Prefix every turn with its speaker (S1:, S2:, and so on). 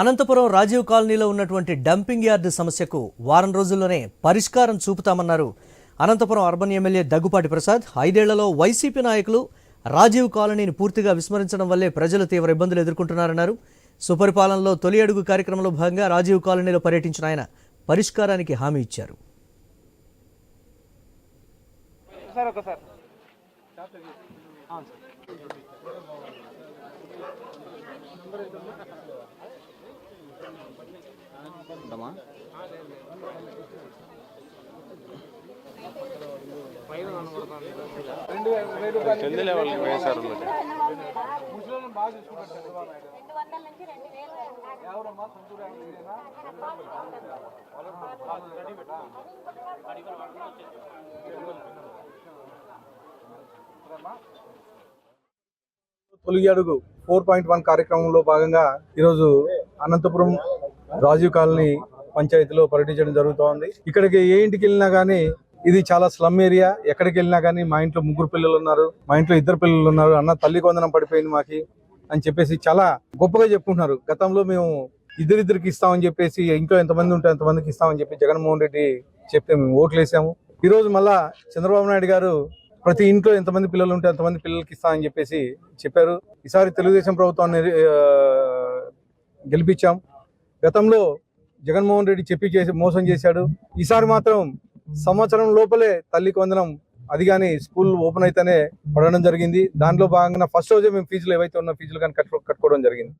S1: అనంతపురం రాజీవ్ కాలనీలో ఉన్నటువంటి dumping yard సమస్యకు వారం రోజుల్లోనే పరిష్కారం చూపుతామన్నారు. అనంతపురం అర్బన్ ఎమ్మెల్యే దగ్గుపాటి ప్రసాద్ ఐదేళ్ళలో వైసీపీ నాయకులు రాజీవ్ కాలనీని పూర్తిగా విస్మరించడం వల్లే ప్రజలు తీవ్ర ఇబ్బందులు ఎదుర్కొంటున్నారన్నారు. సుపరిపాలనలో తొలి అడుగు కార్యక్రమంలో భాగంగా రాజీవ్ కాలనీలో పర్యటించిన ఆయన పరిష్కారానికి హామీ ఇచ్చారు.
S2: సార్
S3: తొలి అడుగు ఫోర్ పాయింట్ వన్ కార్యక్రమంలో భాగంగా ఈరోజు అనంతపురం రాజీవ్ కాలనీ పంచాయతీలో పర్యటించడం జరుగుతోంది. ఇక్కడికి ఏ ఇంటికి వెళ్ళినా కానీ ఇది చాలా స్లమ్ ఏరియా. ఎక్కడికి వెళ్ళినా కానీ మా ఇంట్లో ముగ్గురు పిల్లలు ఉన్నారు. మా ఇంట్లో ఇద్దరు పిల్లలు ఉన్నారు. అన్న తల్లి కొందనం పడిపోయింది మాకి అని చెప్పేసి చాలా గొప్పగా చెప్పుకుంటున్నారు. గతంలో మేము ఇద్దరిద్దరికి ఇస్తామని చెప్పేసి ఇంట్లో ఎంతమంది ఉంటే ఎంతమందికి ఇస్తామని చెప్పి జగన్మోహన్ రెడ్డి చెప్తే మేము ఓట్లు వేసాము ఈరోజు మళ్ళా చంద్రబాబు నాయుడు గారు ప్రతి ఇంట్లో ఎంతమంది పిల్లలు ఉంటే అంతమంది పిల్లలకి ఇస్తామని చెప్పేసి చెప్పారు. ఈసారి తెలుగుదేశం ప్రభుత్వాన్ని గెలిపించాం. గతంలో జగన్మోహన్ రెడ్డి చెప్పి చేసి మోసం చేశాడు. ఈసారి మాత్రం సంవత్సరం లోపలే తల్లి వందనం. అది కానీ స్కూల్ ఓపెన్ అయితేనే పడడం జరిగింది. దాంట్లో భాగంగా ఫస్ట్ రోజే మేము ఫీజులు ఏవైతే ఉన్న ఫీజులు కానీ కట్టు కట్టుకోవడం జరిగింది.